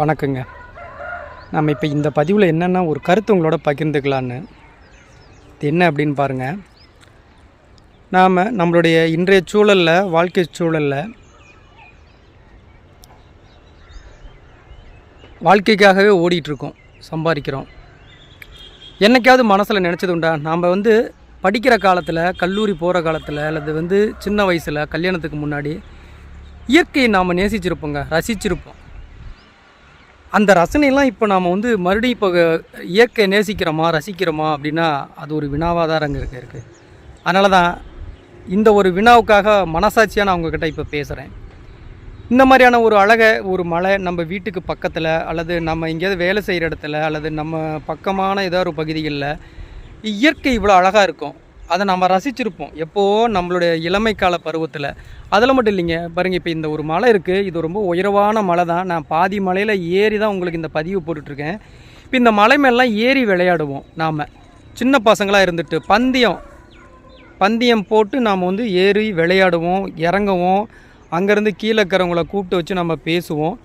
வணக்கங்க. நம்ம இப்போ இந்த பதிவில் என்னென்னா ஒரு கருத்து உங்களோட பகிர்ந்துக்கலான்னு இது என்ன அப்படின்னு பாருங்கள் நாம் நம்மளுடைய இன்றைய சூழலில் வாழ்க்கை சூழலில் வாழ்க்கைக்காகவே ஓடிட்டுருக்கோம் சம்பாதிக்கிறோம். என்னைக்காவது மனசில் நினச்சது உண்டா? நாம் வந்து படிக்கிற காலத்தில் கல்லூரி போகிற காலத்தில் அல்லது வந்து சின்ன வயசில் கல்யாணத்துக்கு முன்னாடி இயற்கையை நாம் நேசிச்சிருப்போங்க ரசிச்சிருப்போம். அந்த ரசனையெல்லாம் இப்போ நாம் வந்து மறுபடியும் இப்போ இயற்கை நேசிக்கிறோமா ரசிக்கிறோமா அப்படின்னா அது ஒரு வினாவாக தான் அங்கே இருக்குது அதனால தான் இந்த ஒரு வினாவுக்காக மனசாட்சியாக நான் உங்ககிட்ட இப்போ பேசுகிறேன் இந்த மாதிரியான ஒரு அழகை ஒரு மலை நம்ம வீட்டுக்கு பக்கத்தில் அல்லது நம்ம எங்கேயாவது வேலை செய்கிற இடத்துல அல்லது நம்ம பக்கமான ஏதோ ஒரு பகுதிகளில் இயற்கை இவ்வளோ அழகாக இருக்கும். அதை நம்ம ரசிச்சிருப்போம். எப்போது நம்மளுடைய இளமை கால பருவத்தில். அதில் மட்டும் இல்லைங்க. பாருங்கள் இப்போ இந்த ஒரு மலை இருக்குது இது ரொம்ப உயரவான மலை தான். நான் பாதி மலையில் ஏறி தான் உங்களுக்கு இந்த பதிவு போட்டுட்ருக்கேன். இப்போ இந்த மலை மேலாம் ஏறி விளையாடுவோம் நாம். சின்ன பசங்களாக இருந்துட்டு பந்தயம். பந்தயம் போட்டு நாம் வந்து ஏறி விளையாடுவோம் இறங்குவோம். அங்கேருந்து கீழே இருக்கிறவங்கள கூப்பிட்டு வச்சு நம்ம பேசுவோம்.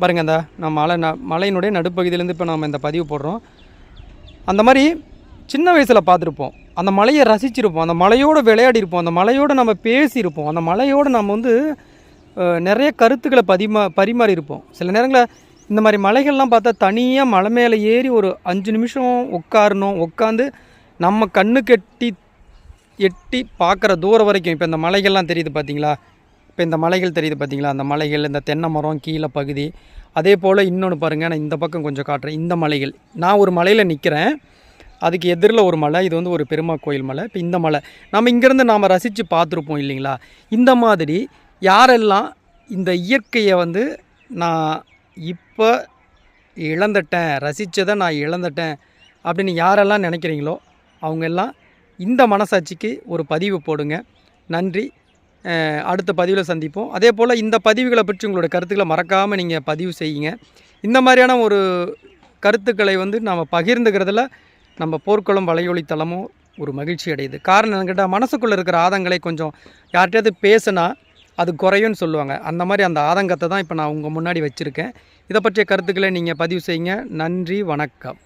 பாருங்கள் இந்த நான் மலை ந மலையினுடைய நடுப்பகுதியிலேருந்து இப்போ நம்ம இந்த பதிவு போடுறோம். அந்த மாதிரி சின்ன வயசில் பார்த்துருப்போம். அந்த மலையை ரசிச்சிருப்போம். அந்த மலையோடு விளையாடிருப்போம். அந்த மலையோடு நம்ம பேசியிருப்போம். அந்த மலையோடு நம்ம வந்து நிறைய கருத்துக்களை பதிமா பரிமாறி இருப்போம் சில நேரங்களில் இந்த மாதிரி மலைகள்லாம் பார்த்தா தனியாக மலை மேலே ஏறி ஒரு அஞ்சு நிமிஷம் உட்காரணும். உட்காந்து நம்ம கண்ணு கெட்டி எட்டி பார்க்குற தூரம் வரைக்கும். இப்போ இந்த மலைகள்லாம் தெரியுது பார்த்தீங்களா? இப்போ இந்த மலைகள் தெரியுது பார்த்தீங்களா? அந்த மலைகள் இந்த தென்னை மரம் கீழே பகுதி. அதே போல் இன்னொன்று பாருங்கள் நான் இந்த பக்கம் கொஞ்சம் காட்டுறேன். இந்த மலைகள். நான் ஒரு மலையில் நிற்கிறேன் அதுக்கு எதிரில் ஒரு மலை இது வந்து ஒரு பெருமா கோயில் மலை. இப்போ இந்த மலை நம்ம இங்கேருந்து நாம் ரசித்து பார்த்துருப்போம் இல்லைங்களா? இந்த மாதிரி யாரெல்லாம் இந்த இயற்கையை வந்து நான் இப்போ இழந்துட்டேன் ரசித்ததை நான் இழந்துட்டேன் அப்படின்னு யாரெல்லாம் நினைக்கிறீங்களோ அவங்க எல்லாம் இந்த மனசாட்சிக்கு ஒரு பதிவு போடுங்க. நன்றி. அடுத்த பதிவில் சந்திப்போம். அதே போல் இந்த பதிவுகளை பற்றி உங்களோட கருத்துக்களை மறக்காமல் நீங்கள் பதிவு செய்யுங்க. இந்த மாதிரியான ஒரு கருத்துக்களை வந்து நாம் பகிர்ந்துக்கிறதுல நம்ம போர்க்குளம் வலையொலி தளமும் ஒரு மகிழ்ச்சி அடையுது காரணம் என்னன்னு கேட்டால் மனசுக்குள்ளே இருக்கிற ஆதங்களை கொஞ்சம் யார்கிட்டயாவது பேசுனா அது குறையும்னு சொல்லுவாங்க. அந்த மாதிரி அந்த ஆதங்கத்தை தான் இப்போ நான் உங்கள் முன்னாடி வச்சுருக்கேன். இதை பற்றிய கருத்துக்களை நீங்கள் பதிவு செய்யுங்க. நன்றி வணக்கம்.